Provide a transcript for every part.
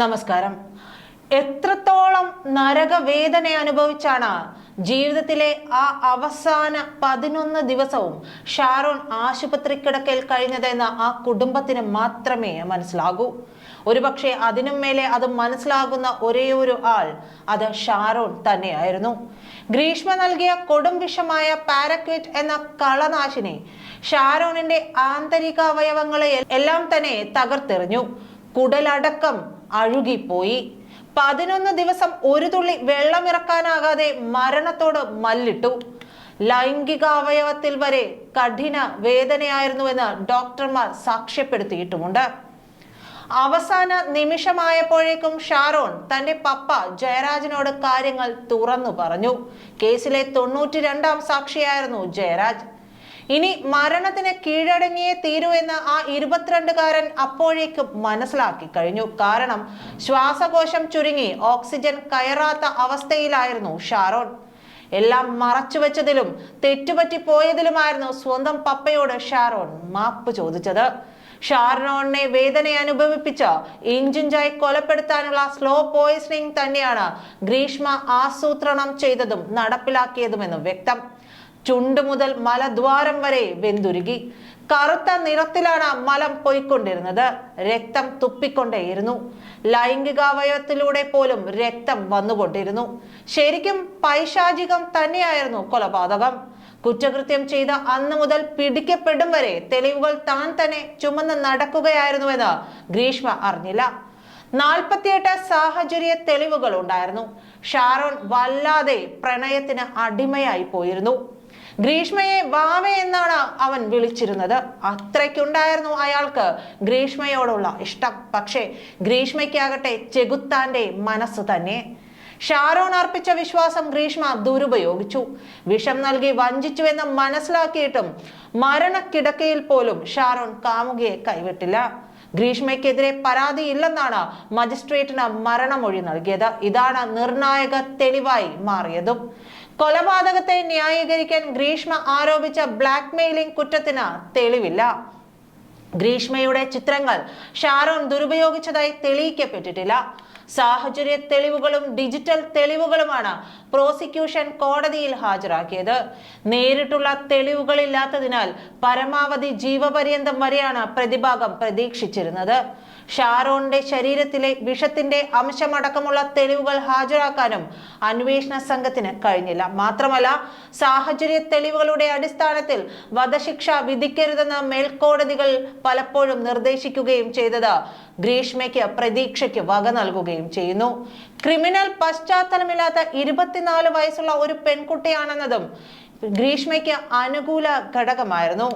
നമസ്കാരം. എത്രത്തോളം നരകവേദന അനുഭവിച്ചാണ് ജീവിതത്തിലെ ആ അവസാന പതിനൊന്ന് ദിവസവും ഷാരോൺ ആശുപത്രി കിടക്കയിൽ കഴിഞ്ഞതെന്ന് ആ കുടുംബത്തിന് മാത്രമേ മനസ്സിലാകൂ. ഒരുപക്ഷെ അതിനും മേലെ അത് മനസ്സിലാകുന്ന ഒരേ ഒരു ആൾ അത് ഷാരോൺ തന്നെയായിരുന്നു. ഗ്രീഷ്മ നൽകിയ കൊടും വിഷമായ പാരക്വിറ്റ് എന്ന കളനാശിനി ഷാരോണിന്റെ ആന്തരിക അവയവങ്ങളെ എല്ലാം തന്നെ തകർത്തെറിഞ്ഞു. കുടലടക്കം അഴുകിപ്പോയി. പതിനൊന്ന് ദിവസം ഒരു തുള്ളി വെള്ളമിറക്കാനാകാതെ മരണത്തോട് മല്ലിട്ടു. ലൈംഗിക അവയവത്തിൽ വരെ കഠിന വേദനയായിരുന്നുവെന്ന് ഡോക്ടർമാർ സാക്ഷ്യപ്പെടുത്തിയിട്ടുമുണ്ട്. അവസാന നിമിഷമായപ്പോഴേക്കും ഷാരോൺ തന്റെ പപ്പ ജയരാജിനോട് കാര്യങ്ങൾ തുറന്നു പറഞ്ഞു. കേസിലെ തൊണ്ണൂറ്റി രണ്ടാം സാക്ഷിയായിരുന്നു ജയരാജ്. ഇനി മരണത്തിന് കീഴടങ്ങിയേ തീരൂ എന്ന് ആ ഇരുപത്തിരണ്ടുകാരൻ അപ്പോഴേക്കും മനസ്സിലാക്കി കഴിഞ്ഞു. കാരണം ശ്വാസകോശം ചുരുങ്ങി ഓക്സിജൻ കയറാത്ത അവസ്ഥയിലായിരുന്നു ഷാരോൺ. എല്ലാം മറച്ചു വെച്ചതിലും തെറ്റുപറ്റി പോയതിലുമായിരുന്നു സ്വന്തം പപ്പയോട് ഷാരോൺ മാപ്പ് ചോദിച്ചത്. ഷാരോണിനെ വേദന അനുഭവിപ്പിച്ച ഇഞ്ചിഞ്ചായി കൊലപ്പെടുത്താനുള്ള സ്ലോ പോയിസണിംഗ് തന്നെയാണ് ഗ്രീഷ്മ ആസൂത്രണം ചെയ്തതും നടപ്പിലാക്കിയതുമെന്നും വ്യക്തം. ചുണ്ട് മുതൽ മലദ്വാരം വരെ വെന്തുരുകി. കറുത്ത നിറത്തിലാണ് മലം പോയിക്കൊണ്ടിരുന്നത്. രക്തം തുപ്പിക്കൊണ്ടേയിരുന്നു. ലൈംഗികാവയവത്തിലൂടെ പോലും രക്തം വന്നുകൊണ്ടിരുന്നു. ശരിക്കും പൈശാചികം തന്നെയായിരുന്നു കൊലപാതകം. കുറ്റകൃത്യം ചെയ്ത അന്ന് മുതൽ പിടിക്കപ്പെടും വരെ തെളിവുകൾ താൻ തന്നെ ചുമന്ന് നടക്കുകയായിരുന്നുവെന്ന് ഗ്രീഷ്മ അറിഞ്ഞില്ല. നാൽപ്പത്തിയെട്ട് സാഹചര്യ തെളിവുകൾ ഉണ്ടായിരുന്നു. ഷാരോൺ വല്ലാതെ പ്രണയത്തിന് അടിമയായി പോയിരുന്നു. ഗ്രീഷ്മയെ വാവ എന്നാണ് അവൻ വിളിച്ചിരുന്നത്. അത്രയ്ക്കുണ്ടായിരുന്നു അയാൾക്ക് ഗ്രീഷ്മയോടുള്ള ഇഷ്ടം. പക്ഷേ ഗ്രീഷ്മയ്ക്കാകട്ടെ ചെകുത്താന്റെ മനസ്സ് തന്നെ. ഷാരോൺ അർപ്പിച്ച വിശ്വാസം ഗ്രീഷ്മ ദുരുപയോഗിച്ചു. വിഷം നൽകി വഞ്ചിച്ചുവെന്ന് മനസ്സിലാക്കിയിട്ടും മരണക്കിടക്കയിൽ പോലും ഷാരോൺ കാമുകയെ കൈവിട്ടില്ല. ഗ്രീഷ്മയ്ക്കെതിരെ പരാതിയില്ലെന്നാണ് മജിസ്ട്രേറ്റിന് മരണമൊഴി നൽകിയത്. ഇതാണ് നിർണായക തെളിവായി മാറിയതും. കൊലപാതകത്തെ ന്യായീകരിക്കാൻ ഗ്രീഷ്മ ആരോപിച്ച ബ്ലാക്ക് മെയിലിംഗ് കുറ്റത്തിന് തെളിവില്ല. ഗ്രീഷ്മയുടെ ചിത്രങ്ങൾ ഷാരോൺ ദുരുപയോഗിച്ചതായി തെളിയിക്കപ്പെട്ടിട്ടില്ല. സാഹചര്യ തെളിവുകളും ഡിജിറ്റൽ തെളിവുകളുമാണ് പ്രോസിക്യൂഷൻ കോടതിയിൽ ഹാജരാക്കിയത്. നേരിട്ടുള്ള തെളിവുകളില്ലാത്തതിനാൽ പരമാവധി ജീവപര്യന്തം വരെയാണ് പ്രതിഭാഗം പ്രതീക്ഷിച്ചിരുന്നത്. ഷാരോണിന്റെ ശരീരത്തിലെ വിഷത്തിന്റെ അംശമടക്കമുള്ള തെളിവുകൾ ഹാജരാക്കാനും അന്വേഷണ സംഘത്തിന് കഴിഞ്ഞില്ല. മാത്രമല്ല സാഹചര്യ തെളിവുകളുടെ അടിസ്ഥാനത്തിൽ വധശിക്ഷ വിധിക്കരുതെന്ന് മേൽക്കോടതികൾ പലപ്പോഴും നിർദ്ദേശിക്കുകയും ചെയ്തത് ഗ്രീഷ്മയ്ക്ക് പ്രതീക്ഷയ്ക്ക് വക നൽകുകയും ചെയ്യുന്നു. ക്രിമിനൽ പശ്ചാത്തലമില്ലാത്ത ഇരുപത്തിനാല് വയസ്സുള്ള ഒരു പെൺകുട്ടിയാണെന്നതും ഗ്രീഷ്മയ്ക്ക് അനുകൂല ഘടകമായിരുന്നു.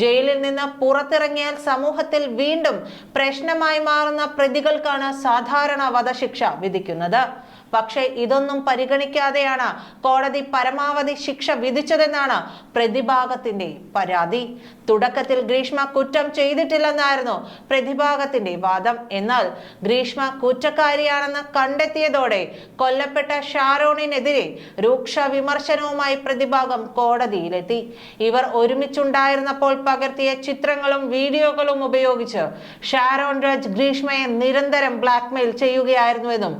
ജയിലിൽ നിന്ന് പുറത്തിറങ്ങിയാൽ സമൂഹത്തിൽ വീണ്ടും പ്രശ്നമായി മാറുന്ന പ്രതികൾക്കാണ് സാധാരണ വധശിക്ഷ വിധിക്കുന്നത്. പക്ഷേ ഇതൊന്നും പരിഗണിക്കാതെയാണ് കോടതി പരമാവധി ശിക്ഷ വിധിച്ചതെന്നാണ് പ്രതിഭാഗത്തിന്റെ പരാതി. തുടക്കത്തിൽ ഗ്രീഷ്മ കുറ്റം ചെയ്തിട്ടില്ലെന്നായിരുന്നു പ്രതിഭാഗത്തിന്റെ വാദം. എന്നാൽ ഗ്രീഷ്മ കുറ്റക്കാരിയാണെന്ന് കണ്ടെത്തിയതോടെ കൊല്ലപ്പെട്ട ഷാരോണിനെതിരെ രൂക്ഷ വിമർശനവുമായി പ്രതിഭാഗം കോടതിയിലെത്തി. ഇവർ ഒരുമിച്ചുണ്ടായിരുന്നപ്പോൾ പകർത്തിയ ചിത്രങ്ങളും വീഡിയോകളും ഉപയോഗിച്ച് ഷാരോൺ രാജ് ഗ്രീഷ്മയെ നിരന്തരം ബ്ലാക്ക്മെയിൽ ചെയ്യുകയായിരുന്നുവെന്നും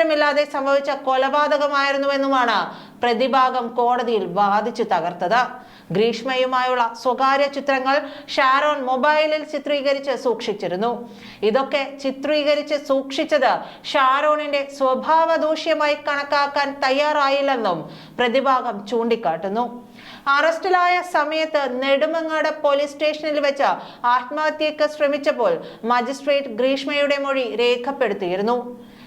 ഗത്യന്തരമില്ലാതെ സംഭവിച്ച കൊലപാതകമായിരുന്നുവെന്നുമാണ് പ്രതിഭാഗം കോടതിയിൽ വാദിച്ചു തകർത്തത്. ഗ്രീഷ്മയുമായുള്ള സ്വകാര്യ ചിത്രങ്ങൾ ഷാരോൺ മൊബൈലിൽ ചിത്രീകരിച്ച് സൂക്ഷിച്ചിരുന്നു. ഇതൊക്കെ ചിത്രീകരിച്ച് സൂക്ഷിച്ചത് ഷാരോണിന്റെ സ്വഭാവ ദൂഷ്യമായി കണക്കാക്കാൻ തയ്യാറായില്ലെന്നും പ്രതിഭാഗം ചൂണ്ടിക്കാട്ടുന്നു. അറസ്റ്റിലായ സമയത്ത് നെടുമങ്ങാട് പോലീസ് സ്റ്റേഷനിൽ വെച്ച് ആത്മഹത്യക്ക് ശ്രമിച്ചപ്പോൾ മജിസ്ട്രേറ്റ് ഗ്രീഷ്മയുടെ മൊഴി രേഖപ്പെടുത്തിയിരുന്നു.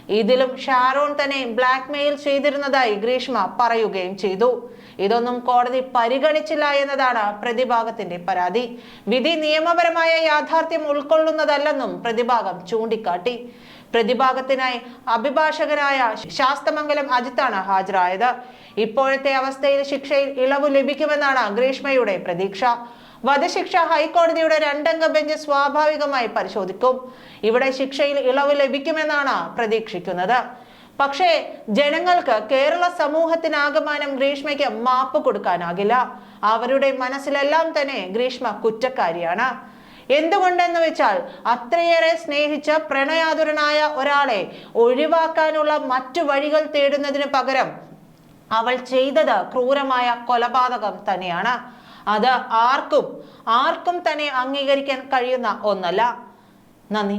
ഇതിലും ഷാരോൺ തന്നെ ബ്ലാക്ക് മെയിൽ ചെയ്തിരുന്നതായി ഗ്രീഷ്മ പറയുകയും ചെയ്തു. ഇതൊന്നും കോടതി പരിഗണിച്ചില്ല എന്നതാണ് പ്രതിഭാഗത്തിന്റെ പരാതി. വിധി നിയമപരമായ യാഥാർത്ഥ്യം ഉൾക്കൊള്ളുന്നതല്ലെന്നും പ്രതിഭാഗം ചൂണ്ടിക്കാട്ടി. പ്രതിഭാഗത്തിനായി അഭിഭാഷകനായ ശാസ്തമംഗലം അജിത്താണ് ഹാജരായത്. ഇപ്പോഴത്തെ അവസ്ഥയിൽ ശിക്ഷയിൽ ഇളവ് ലഭിക്കുമെന്നാണ് ഗ്രീഷ്മയുടെ പ്രതീക്ഷ. വധശിക്ഷ ഹൈക്കോടതിയുടെ രണ്ടംഗ ബെഞ്ച് സ്വാഭാവികമായി പരിശോധിക്കും. ഇവിടെ ശിക്ഷയിൽ ഇളവ് ലഭിക്കുമെന്നാണ് പ്രതീക്ഷിക്കുന്നത്. പക്ഷേ ജനങ്ങൾക്ക് കേരള സമൂഹത്തിനാകമാനം ഗ്രീഷ്മയ്ക്ക് മാപ്പ് കൊടുക്കാനാകില്ല. അവരുടെ മനസ്സിലെല്ലാം തന്നെ ഗ്രീഷ്മ കുറ്റക്കാരിയാണ്. എന്തുകൊണ്ടെന്ന് വെച്ചാൽ അത്രയേറെ സ്നേഹിച്ച പ്രണയാതുരനായ ഒരാളെ ഒഴിവാക്കാനുള്ള മറ്റു വഴികൾ തേടുന്നതിന് പകരം അവൾ ചെയ്തത് ക്രൂരമായ കൊലപാതകം തന്നെയാണ്. അത് ആർക്കും ആർക്കും തന്നെ അംഗീകരിക്കാൻ കഴിയുന്ന ഒന്നല്ല. നന്ദി.